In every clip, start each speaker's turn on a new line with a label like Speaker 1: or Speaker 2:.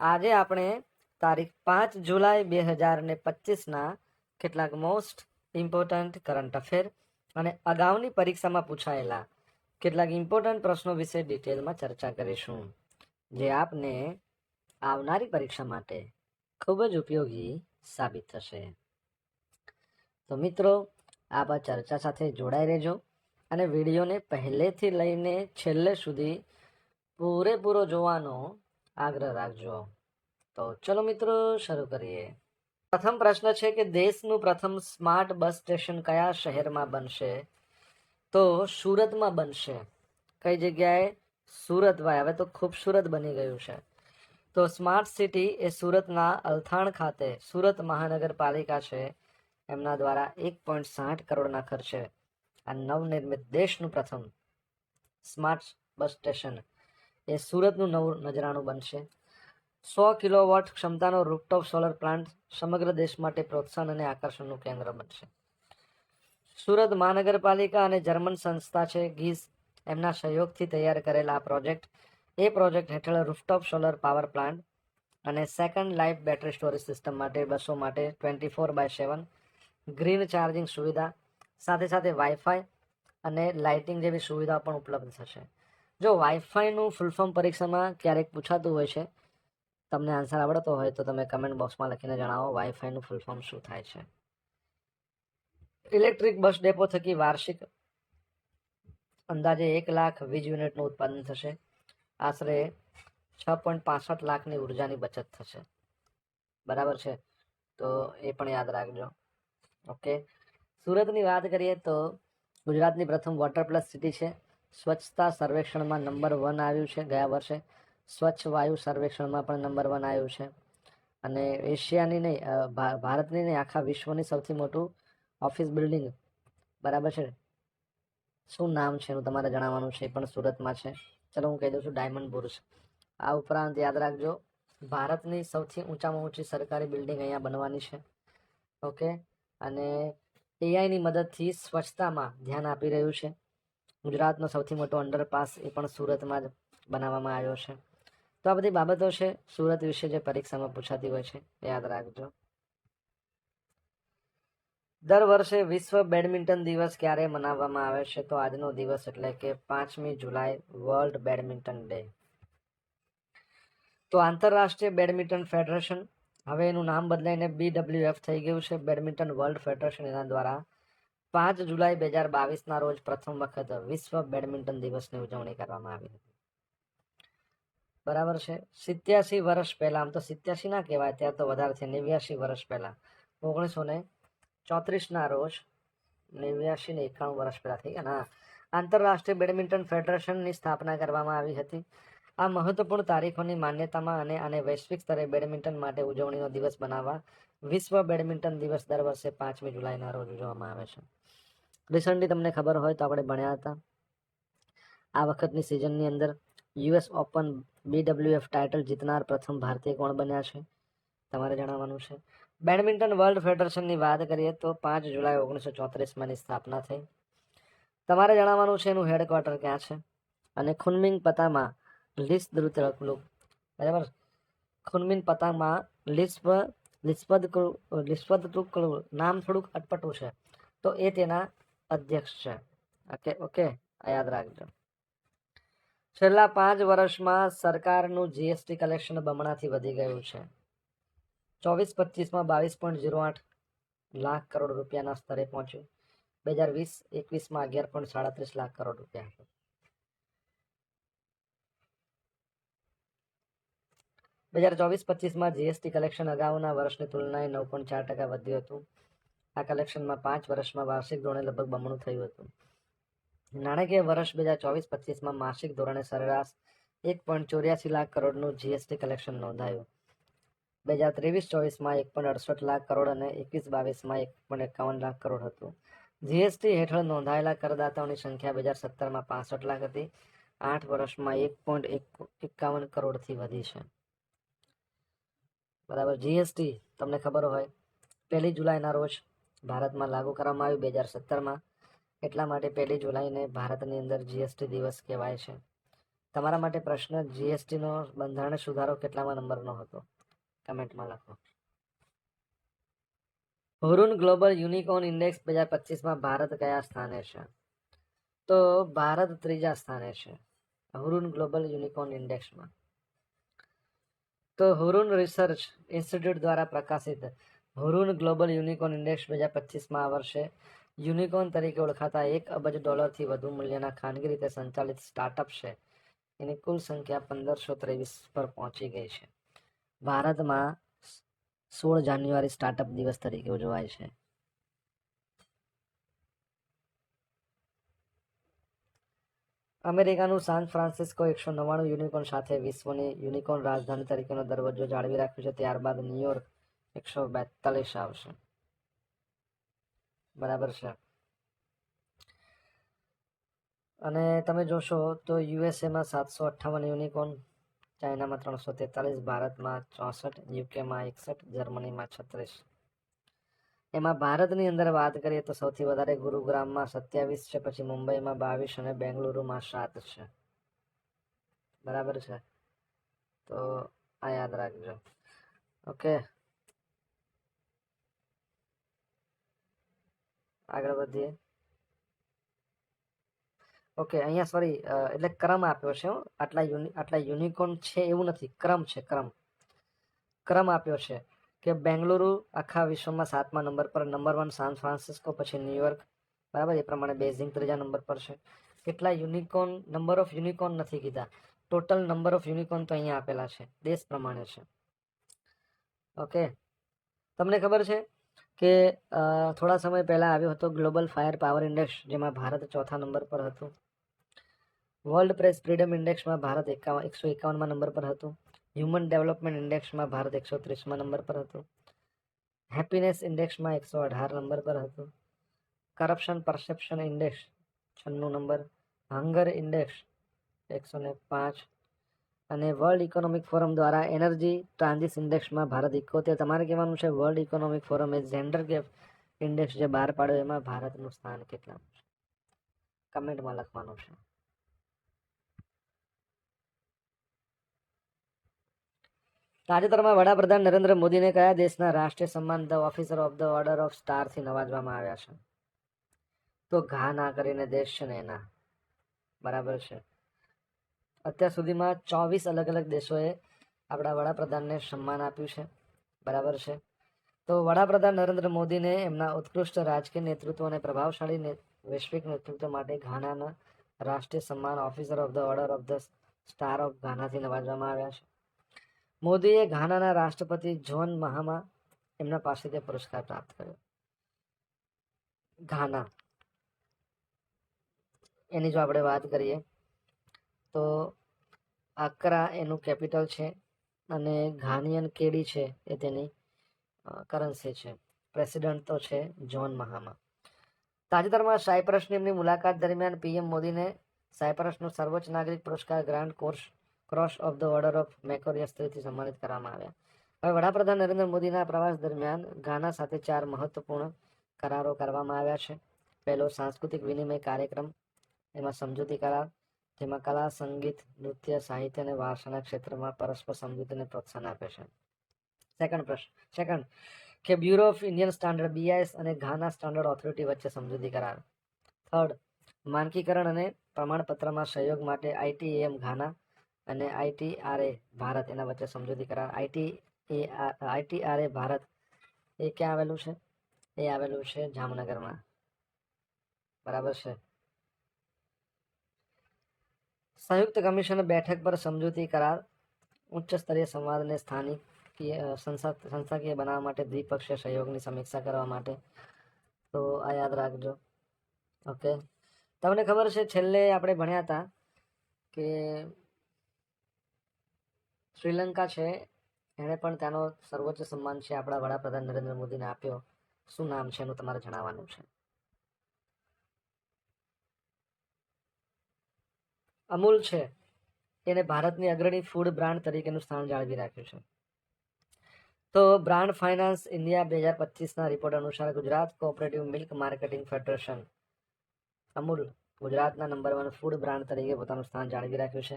Speaker 1: આજે આપણે તારીખ પાંચ જુલાઈ બે હજાર ને પચીસના કેટલાક મોસ્ટ ઇમ્પોર્ટન્ટ કરંટ અફેર અને અગાઉની પરીક્ષામાં પૂછાયેલા કેટલાક ઇમ્પોર્ટન્ટ પ્રશ્નો વિશે ડિટેલમાં ચર્ચા કરીશું. જે આપને આવનારી પરીક્ષા માટે ખૂબ જ ઉપયોગી સાબિત થશે. તો મિત્રો, આપ આ ચર્ચા સાથે જોડાઈ રહેજો અને વિડીયોને પહેલેથી લઈને છેલ્લે સુધી પૂરેપૂરો જોવાનો આગ્રહ રાખજો. તો ચલો મિત્રો, શરૂ કરીએ. પ્રથમ પ્રશ્ન છે કે દેશનું પ્રથમ સ્માર્ટ બસ સ્ટેશન કયા શહેરમાં બનશે? તો સુરતમાં બનશે. કઈ જગ્યાએ? સુરત ભાઈ, હવે તો ખૂબસૂરત બની ગયું છે. તો સ્માર્ટ સિટી એ સુરતના અલથાણ ખાતે સુરત મહાનગરપાલિકા છે. એમના દ્વારા એક પોઈન્ટ સાઠ કરોડના ખર્ચે આ નવનિર્મિત દેશનું પ્રથમ સ્માર્ટ બસ સ્ટેશન એ સુરતનું નવું નજરાણું બનશે. સો કિલોવોટ ક્ષમતાનો રૂપટોપ સોલર પ્લાન્ટ સમગ્ર દેશ માટે પ્રોત્સાહન અને આકર્ષણનું કેન્દ્ર બનશે. સુરત મહાનગરપાલિકા અને જર્મન સંસ્થા છે, ગીઝ, એમના સહયોગથી તૈયાર કરેલા આ પ્રોજેક્ટ. એ પ્રોજેક્ટ હેઠળ રૂફટોપ સોલર પાવર પ્લાન્ટ અને second life battery storage system માટે બસો માટે twenty four by seven green charging સુવિધા, સાથે સાથે વાઈફાઈ અને લાઇટિંગ જેવી સુવિધાઓ પણ ઉપલબ્ધ થશે. જો વાઈફાઈનું ફૂલ ફોર્મ પરીક્ષામાં ક્યારેક પૂછાતું હોય છે, તમને આન્સર આવડતો હોય તો તમે કમેન્ટ બોક્સમાં લખીને જણાવો વાઈફાઈનું ફૂલ ફોર્મ શું થાય છે. ઇલેક્ટ્રિક બસ ડેપો થકી વાર્ષિક અંદાજે એક લાખ વીજ યુનિટનું ઉત્પાદન થશે. આશરે છ પોઈન્ટ પાસઠ લાખની ઉર્જાની બચત થશે. બરાબર છે? તો એ પણ યાદ રાખજો. ઓકે સુરતની વાત કરીએ તો ગુજરાતની પ્રથમ વોટર પ્લસ સિટી છે. સ્વચ્છતા સર્વેક્ષણમાં નંબર વન આવ્યું છે ગયા વર્ષે. સ્વચ્છ વાયુ સર્વેક્ષણમાં પણ નંબર વન આવ્યું છે. અને એશિયાની નહીં ભારતની નહીં, આખા વિશ્વની સૌથી મોટું ઓફિસ બિલ્ડિંગ. બરાબર છે? શું નામ છે એનું તમારે જણાવવાનું છે? એ પણ સુરતમાં છે. ચલો હું કહી દઉં છું ડાયમંડ બુર્જ. આ ઉપરાંત યાદ રાખજો, ભારતની સૌથી ઊંચામાં ઊંચી સરકારી બિલ્ડિંગ અહીંયા બનવાની છે. ઓકે? અને એઆઈની મદદથી સ્વચ્છતામાં ધ્યાન આપી રહ્યું છે. ગુજરાતનો સૌથી મોટો અંડરપાસ એ પણ સુરતમાં જ બનાવવામાં આવ્યો છે. તો આ બધી બાબતો છે, સુરત વિશે જે પરીક્ષામાં પૂછાતી હોય છે, યાદ રાખજો. દર વર્ષે વિશ્વ બેડમિન્ટન દિવસ ક્યારે મનાવવામાં આવે છે? તો આજનો દિવસ એટલે કે પાંચમી જુલાઈ વર્લ્ડ બેડમિન્ટન ડે તો આંતરરાષ્ટ્રીય બેડમિન્ટન ફેડરેશન, હવે એનું નામ બદલાઈને બીડબ્લ્યુએફ થઈ ગયું છે. બેડમિન્ટન વર્લ્ડ ફેડરેશન એના દ્વારા પાંચ જુલાઈ બે હજાર બાવીસના રોજ પ્રથમ વખત વિશ્વ બેડમિન્ટન દિવસની ઉજવણી કરવામાં આવી હતી. બરાબર છે? સિત્યાસી વર્ષ પહેલા, આમ તો સિત્યાસી ના કહેવાય ત્યાં તો વધારે છે, નેવ્યાસી વર્ષ પહેલા. ઓગણીસો ને ચોત્રીસના રોજ નેવ્યાસી ને એકાણું વર્ષ પહેલા થઈ ગયા આંતરરાષ્ટ્રીય બેડમિન્ટન ફેડરેશનની સ્થાપના કરવામાં આવી હતી. આ મહત્વપૂર્ણ તારીખોની માન્યતામાં અને આને વૈશ્વિક સ્તરે બેડમિન્ટન માટે ઉજવણીનો દિવસ બનાવવા વિશ્વ બેડમિન્ટન દિવસ દર વર્ષે પાંચમી જુલાઈના રોજ ઉજવવામાં આવે છે. રિસન્ટલી તમને ખબર હોય તો આપણે ભણ્યા હતા. આ વખતની સિઝનની અંદર યુએસ ઓપન બીડબ્લ્યુએફ ટાઇટલ જીતનાર પ્રથમ ભારતીય કોણ બન્યા છે? તમારે જણાવવાનું છે. બેડમિન્ટન વર્લ્ડ ફેડરેશનની વાત કરીએ તો પાંચ જુલાઈ ઓગણીસો ચોત્રીસમાં એની સ્થાપના થઈ. તમારે જણાવવાનું છે એનું હેડક્વાર્ટર ક્યાં છે? અને ખુનમિંગ પતામાં લિસ દ્રુતલુક બરાબર? ખુનમિન પતામાં લિસ્પ, લિસ્પદ લિસ્પદ નામ થોડુંક અટપટું છે. તો એ તેના અધ્યક્ષ છે. ઓકે ઓકે આ યાદ રાખજો. છેલ્લા પાંચ વર્ષમાં સરકારનું જીએસટી કલેક્શન બમણાથી વધી ગયું છે. ચોવીસ, પચીસમાં બાવીસ પોઈન્ટ ઝીરો આઠ લાખ કરોડ રૂપિયાના સ્તરે પહોંચ્યું. બે હજાર વીસ, એકવીસમાં અગિયાર પોઈન્ટ સાડત્રીસ લાખ કરોડ રૂપિયા હતું. બે હજાર ચોવીસ, પચીસમાં જીએસટી કલેક્શન અગાઉના વર્ષની તુલનાએ નવ પોઈન્ટ ચાર ટકા વધ્યું હતું. આ કલેક્શનમાં પાંચ વર્ષમાં વાર્ષિક ધોરણે લગભગ બમણું થયું હતું. નાણાકીય વર્ષ બે હજાર ચોવીસ પચીસમાં માસિક ધોરણે સરેરાશ એક પોઈન્ટ ચોર્યાસી લાખ કરોડનું જીએસટી કલેક્શન નોંધાયું. બે હજાર ત્રેવીસ ચોવીસમાં એક પોઈન્ટ અડસઠ લાખ કરોડ અને એકવીસ બાવીસમાં એક પોઈન્ટ એકાવન લાખ કરોડ હતું. જીએસટી હેઠળ નોંધાયેલા કરદાતાઓની સંખ્યા બે હજાર સત્તરમાં પાસઠ લાખ હતી. આઠ વર્ષમાં એક પોઈન્ટ એકાવન કરોડથી વધી છે. બરાબર જીએસટી તમને ખબર હોય. પહેલી જુલાઈના રોજ ભારતમાં લાગુ કરવામાં આવ્યું બે હજાર સત્તરમાં. એટલા માટે પહેલી જુલાઈને ભારતની અંદર જીએસટી દિવસ કહેવાય છે. તમારા માટે પ્રશ્ન જીએસટીનો બંધારણ સુધારો કેટલામાં નંબરનો હતો? કમેન્ટમાં લખો. હુરુન ગ્લોબલ યુનિકોર્ન ઇન્ડેક્સ બે હજાર પચીસમાં ભારત કયા સ્થાને છે? તો ભારત ત્રીજા સ્થાને છે. હુરુન ગ્લોબલ યુનિકોર્ન ઇન્ડેક્સમાં. તો હુરુન રિસર્ચ ઇન્સ્ટિટ્યૂટ દ્વારા પ્રકાશિત હુરુન ગ્લોબલ યુનિકોર્ન ઇન્ડેક્સ બે હજાર પચીસમાં આ વર્ષે યુનિકોર્ન તરીકે ઓળખાતા એક અબજ ડોલરથી વધુ મૂલ્યના ખાનગી રીતે સંચાલિત સ્ટાર્ટઅપ છે. એની કુલ સંખ્યા પંદરસો ત્રેવીસ પર પહોંચી ગઈ છે. ભારતમાં સોળ જાન્યુઆરી સ્ટાર્ટઅપ દિવસ તરીકે ઉજવાય છે. અમેરિકાનું સાન ફ્રાન્સિસ્કો એકસો નવ્વાણું યુનિકોર્ન સાથે વિશ્વની યુનિકોર્ન રાજધાની તરીકેનો દરજ્જો જાળવી રાખ્યો છે. ત્યારબાદ ન્યુયોર્ક એકસો બેતાલીસ આવશે. બરાબર છે. અને તમે જોશો તો યુએસએમાં સાતસો અઠ્ઠાવન યુનિકોર્ન, ચાઇનામાં ત્રણસો તેતાલીસ, ભારતમાં ચોસઠ, યુકેમાં એકસઠ, જર્મનીમાં છત્રીસ. એમાં ભારતની અંદર વાત કરીએ તો સૌથી વધારે ગુરુગ્રામમાં સત્યાવીસ છે, પછી મુંબઈમાં બાવીસ અને બેંગલુરુમાં સાત છે. બરાબર છે? તો આ યાદ રાખજો. ઓકે. આગળ વધીએ. ઓકે અહીંયા સોરી એટલે ક્રમ આપ્યો છે. આટલા યુનિ, આટલા યુનિકોર્ન છે એવું નથી. ક્રમ છે, ક્રમ. ક્રમ આપ્યો છે કે બેંગલુરુ આખા વિશ્વમાં સાતમા નંબર પર નંબર વન સાન ફ્રાન્સિસ્કો, પછી ન્યુયોર્ક બરાબર? એ પ્રમાણે બેઝિંગ ત્રીજા નંબર પર છે. કેટલા યુનિકોર્ન નંબર ઓફ યુનિકોર્ન નથી કીધા. ટોટલ નંબર ઓફ યુનિકોર્ન તો અહીંયા આપેલા છે. દેશ પ્રમાણે છે. ઓકે તમને ખબર છે? કે થોડા સમય પહેલાં આવ્યો હતો ગ્લોબલ ફાયર પાવર ઇન્ડેક્સ જેમાં ભારત ચોથા નંબર પર હતું. વર્લ્ડ પ્રેસ ફ્રીડમ ઇન્ડેક્સમાં ભારત એકાવન, એકસો એકાવનમાં નંબર પર હતું. હ્યુમન ડેવલપમેન્ટ ઇન્ડેક્સમાં ભારત એકસો ત્રીસમાં નંબર પર હતું. હેપીનેસ ઇન્ડેક્સમાં એકસો અઢાર નંબર પર હતું. કરપ્શન પરસેપ્શન ઇન્ડેક્સ છન્નું નંબર. હંગર ઇન્ડેક્સ એકસો ને પાંચ. અને વર્લ્ડ ઇકોનોમિક ફોરમ દ્વારા એનર્જી ટ્રાન્ઝિસ ઇન્ડેક્સમાં ભારત ઇકોતેર તમારે કહેવાનું છે વર્લ્ડ ઇકોનોમિક ફોરમે જેન્ડર ગેપ ઇન્ડેક્સ જે બહાર પાડ્યો એમાં ભારતનું સ્થાન કેટલાનું છે? કમેન્ટમાં લખવાનું છે. તાજેતરમાં વડાપ્રધાન નરેન્દ્ર મોદીને કયા દેશના રાષ્ટ્રીય સન્માન the officer of the order of સ્ટારથી નવાજવામાં આવ્યા છે? તો ઘા ના કરીને દેશ છે ને એના. બરાબર છે. અત્યાર સુધીમાં ચોવીસ અલગ અલગ દેશોએ આપણા વડાપ્રધાનને સન્માન આપ્યું છે. બરાબર છે. તો વડાપ્રધાન નરેન્દ્ર મોદીને એમના ઉત્કૃષ્ટ રાજકીય નેતૃત્વ અને પ્રભાવશાળી વૈશ્વિક નેતૃત્વ માટે ઘાનાના રાષ્ટ્રીય સન્માન officer of the order of the star of ઘાનાથી નવાજવામાં આવ્યા છે. મોદીએ ઘાનાના રાષ્ટ્રપતિ જોન મહામા એમના પાસેથી પુરસ્કાર પ્રાપ્ત કર્યો. ઘાના. એની જો આપણે વાત કરીએ તો આકરા એનું કેપિટલ છે અને ઘાનિયન કેડી છે એ તેની કરન્સી છે. પ્રેસિડન્ટ તો છે જોન મહામા તાજેતરમાં સાયપ્રસની એમની મુલાકાત દરમિયાન પીએમ મોદીને સાયપ્રસનો સર્વોચ્ચ નાગરિક પુરસ્કાર grand course, cross of the order of Makarios તરીકે સન્માનિત કરવામાં આવ્યા. હવે વડાપ્રધાન નરેન્દ્ર મોદીના પ્રવાસ દરમિયાન ગાના સાથે ચાર મહત્વપૂર્ણ કરારો કરવામાં આવ્યા છે. પહેલો સાંસ્કૃતિક વિનિમય કાર્યક્રમ, એમાં સમજૂતી કરાર જેમાં કલા, સંગીત, નૃત્ય, સાહિત્ય અને વારસાના ક્ષેત્રમાં પરસ્પર સમજૂતીને પ્રોત્સાહન આપે છે. સેકન્ડ પ્રશ્ન સેકન્ડ કે bureau of Indian standard BIS અને ઘાના સ્ટાન્ડર્ડ ઓથોરિટી વચ્ચે સમજૂતી કરાર. થર્ડ માનકીકરણ અને પ્રમાણપત્રમાં સહયોગ માટે આઈટીએમ ઘાના અને આઈટીઆરએ ભારત એના વચ્ચે સમજૂતી કરાર. આઈટી એ આઈટીઆરએ ભારત, એ ક્યાં આવેલું છે? એ આવેલું છે જામનગરમાં. બરાબર છે? સંયુક્ત કમિશન બેઠક પર સમજૂતી કરાર ઉચ્ચ સ્તરીય સંવાદને સ્થાનિક સંસ્થા સંસ્થાકીય બનાવવા માટે દ્વિપક્ષીય સહયોગની સમીક્ષા કરવા માટે. તો આ યાદ રાખજો. ઓકે તમને ખબર છે, છેલ્લે આપણે ભણ્યા હતા કે શ્રીલંકા છે, એણે પણ ત્યાંનો સર્વોચ્ચ સન્માન છે આપણા વડાપ્રધાન નરેન્દ્ર મોદીને આપ્યો. શું નામ છે એનું તમારે જણાવવાનું છે? અમૂલ છે. એને ભારતની અગ્રણી ફૂડ બ્રાન્ડ તરીકેનું સ્થાન જાળવી રાખ્યું છે. તો બ્રાન્ડ ફાઇનાન્સ ઇન્ડિયા બે હજાર પચીસના રિપોર્ટ અનુસાર Gujarat cooperative milk marketing federation Amul ગુજરાતના નંબર વન ફૂડ બ્રાન્ડ તરીકે પોતાનું સ્થાન જાળવી રાખ્યું છે.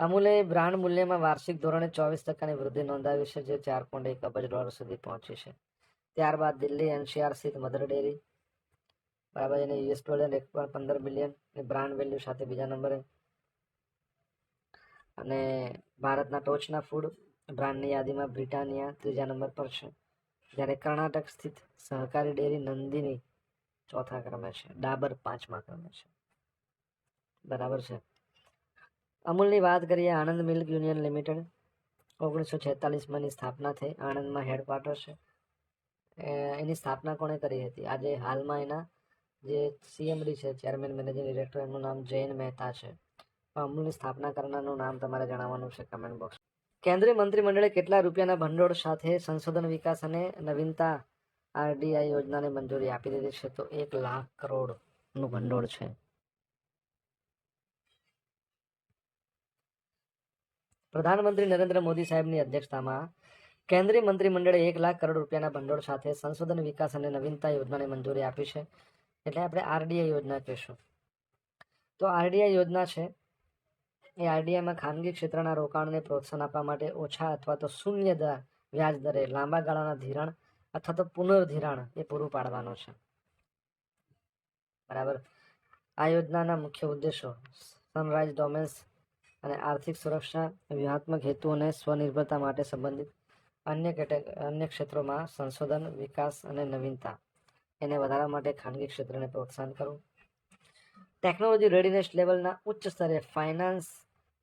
Speaker 1: અમૂલે બ્રાન્ડ મૂલ્યમાં વાર્ષિક ધોરણે ચોવીસ ટકાની વૃદ્ધિ નોંધાવી છે, જે ચાર પોઈન્ટ એક અબજ ડોલર સુધી પહોંચી છે. ત્યારબાદ દિલ્હી એનસીઆર સ્થિત મધર ડેરી, બરાબર, એને યુએસ ડોલર એક પંદર બિલિયન બ્રાન્ડ વેલ્યુ સાથે બીજા નંબરે અને ભારતના ટોચના ફૂડ બ્રાન્ડની યાદીમાં બ્રિટાનિયા ત્રીજા નંબર પર છે, જ્યારે કર્ણાટક સ્થિત સહકારી ડેરી નંદિની ચોથા ક્રમે છે, ડાબર પાંચમા ક્રમે છે. બરાબર છે. અમૂલની વાત કરીએ, આણંદ મિલ્ક યુનિયન લિમિટેડ ઓગણીસો છેતાલીસમાં એની સ્થાપના થઈ. આણંદમાં હેડક્વાર્ટર છે. એની સ્થાપના કોણે કરી હતી? આજે હાલમાં એના જે સીએમડી છે, ચેરમેન મેનેજિંગ ડિરેક્ટર એમનું નામ જૈન મહેતા છે. અમૂલની સ્થાપના કરનારનું નામ તમારે જણાવવાનું છે કમેન્ટ બોક્સ કેન્દ્રીય મંત્રીમંડળે કેટલા રૂપિયાના ભંડોળ સાથે સંશોધન વિકાસ અને નવીનતા આરડીઆઈ યોજનાને મંજૂરી આપી દીધી છે? તો એક લાખ કરોડનું ભંડોળ છે. પ્રધાનમંત્રી નરેન્દ્ર મોદી સાહેબની અધ્યક્ષતામાં કેન્દ્રીય મંત્રીમંડળે એક લાખ કરોડ રૂપિયાના ભંડોળ સાથે સંશોધન વિકાસ અને નવીનતા યોજનાને મંજૂરી આપી છે. એટલે આપણે આરડીઆઈ યોજના કહીશું. તો આરડીઆઈ યોજના છે એ આરડીઆઈમાં ખાનગી ક્ષેત્રના રોકાણને પ્રોત્સાહન આપવા માટે ઓછા અથવા તો શૂન્ય દર વ્યાજ દરે લાંબા ગાળાના ધિરાણ અથવા તો પુનર્ધિરાણ એ પૂરું પાડવાનો છે. બરાબર. આ યોજનાના મુખ્ય ઉદ્દેશો સનરાઇઝ ડોમેન્સ અને આર્થિક સુરક્ષા, વ્યૂહાત્મક હેતુઓને સ્વનિર્ભરતા માટે સંબંધિત અન્ય કેટે, અન્ય ક્ષેત્રોમાં સંશોધન, વિકાસ અને નવીનતા. એને વધારવા માટે ખાનગી ક્ષેત્રને પ્રોત્સાહન કરવું. ટેકનોલોજી રેડીનેસ લેવલના ઉચ્ચ સ્તરે ફાઇનાન્સ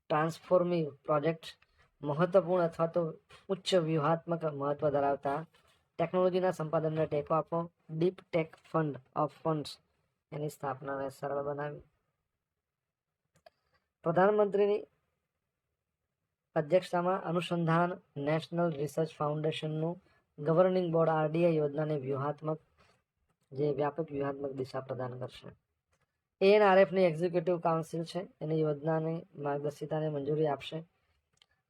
Speaker 1: ટ્રાન્સફોર્મિંગ પ્રોજેક્ટ મહત્વપૂર્ણ અથવા તો ઉચ્ચ વ્યૂહાત્મક મહત્વ ધરાવતા ટેકનોલોજીના સંપાદનને ટેકો આપવો deep tech fund of funds એની સ્થાપનાને સરળ બનાવી. પ્રધાનમંત્રીની અધ્યક્ષતામાં અનુસંધાન નેશનલ રિસર્ચ ફાઉન્ડેશનનું ગવર્નિંગ બોર્ડ આરડીઆઈ યોજનાને વ્યૂહાત્મક જે વ્યાપક વ્યૂહાત્મક દિશા પ્રદાન કરશે. એએનઆરએફની એક્ઝિક્યુટિવ કાઉન્સિલ છે. એની યોજનાની માર્ગદર્શિતાને મંજૂરી આપશે.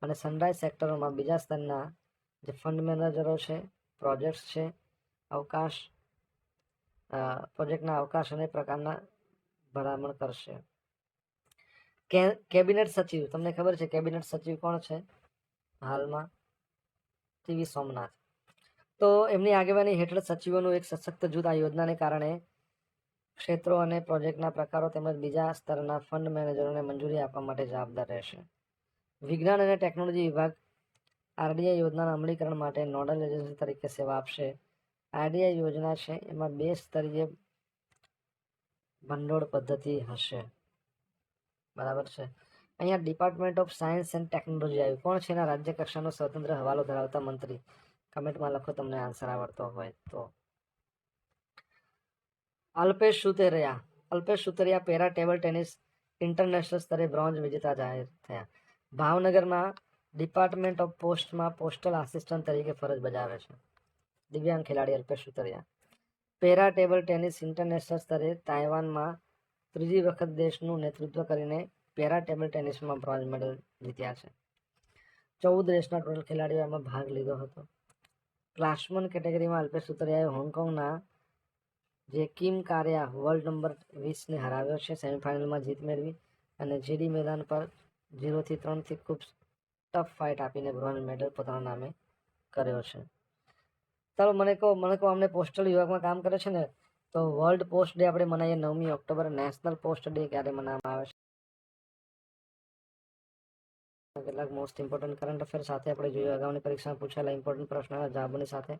Speaker 1: અને સનરાઇઝ સેક્ટરોમાં બીજા સ્તરના જે ફંડ મેનેજરો છે, પ્રોજેક્ટ્સ છે, અવકાશ પ્રોજેક્ટના અવકાશ અને પ્રકારના ભલામણ કરશે. કેબિનેટ સચિવ, તમને ખબર છે કેબિનેટ સચિવ કોણ છે? હાલમાં ટીવી સોમનાથ. તો એમની આગેવાની હેઠળ સચિવોનું એક સશક્ત જૂથ આ યોજનાને કારણે ક્ષેત્રો અને પ્રોજેક્ટના પ્રકારો તેમજ બીજા સ્તરના ફંડ મેનેજરોને મંજૂરી આપવા માટે જવાબદાર રહેશે. વિજ્ઞાન અને ટેકનોલોજી વિભાગ આરડીઆઈ યોજનાના અમલીકરણ માટે નોડલ એજન્સી તરીકે સેવા આપશે. આરડીઆઈ યોજના છે, એમાં બે સ્તરીય ભંડોળ પદ્ધતિ હશે. બરાબર છે? અહીંયા department of science and technology આવ્યું. કોણ છે? એના રાજ્ય કક્ષાનો સ્વતંત્ર હવાલો ધરાવતા મંત્રી. કમેન્ટમાં લખો તમને આન્સર આવડતો હોય તો. Alpesh Suteria. Alpesh Sutariya para table tennis international સ્તરે બ્રોન્ઝ વિજેતા જાહેર થયા. ભાવનગરમાં ડિપાર્ટમેન્ટ ઓફ પોસ્ટમાં પોસ્ટલ આસિસ્ટન્ટ તરીકે ફરજ બજાવે છે. દિવ્યાંગ ખેલાડી Alpesh Sutariya. Para table tennis international સ્તરે તાઇવાનમાં ત્રીજી વખત દેશનું નેતૃત્વ કરીને પેરા ટેબલ ટેનિસમાં બ્રોન્ઝ મેડલ જીત્યા છે. ચૌદ દેશના ટોટલ ખેલાડીઓ એમાં ભાગ લીધો હતો. ક્લાસમન કેટેગરીમાં અલ્પેશ સુતરિયાએ હોંગકોંગના જે કિમ કારિયા વર્લ્ડ નંબર વીસને હરાવ્યો છે સેમિફાઇનલમાં જીત મેળવી અને જીડી મેદાન પર ઝીરોથી ત્રણથી ખૂબ ટફ ફાઇટ આપીને બ્રોન્ઝ મેડલ પોતાના નામે કર્યો છે. ચાલો, મને કહો મને કહો અમને પોસ્ટલ વિભાગમાં કામ કરે છે ને, તો વર્લ્ડ પોસ્ટ ડે આપણે મનાવીએ, નવમી ઓક્ટોબર નેશનલ પોસ્ટ ડે ક્યારે મનાવવામાં આવે છે? કેટલાક મોસ્ટ ઇમ્પોર્ટન્ટ કરંટ અફેર સાથે આપણે જોઈએ અગાઉની પરીક્ષામાં પૂછાયેલા ઇમ્પોર્ટન્ટ પ્રશ્નોના જવાબોની સાથે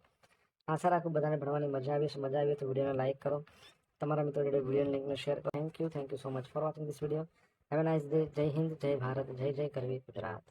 Speaker 1: આશા રાખું બધાને ભણવાની મજા આવી છે મજા આવી તો વિડીયોને લાઇક કરો. તમારા મિત્રો જોડે વીડિયો લિંકને શેર કરો. Thank you thank you so much for watching this video have nice day Jai Hind, Jai Bharat, જય જય કરવી ગુજરાત.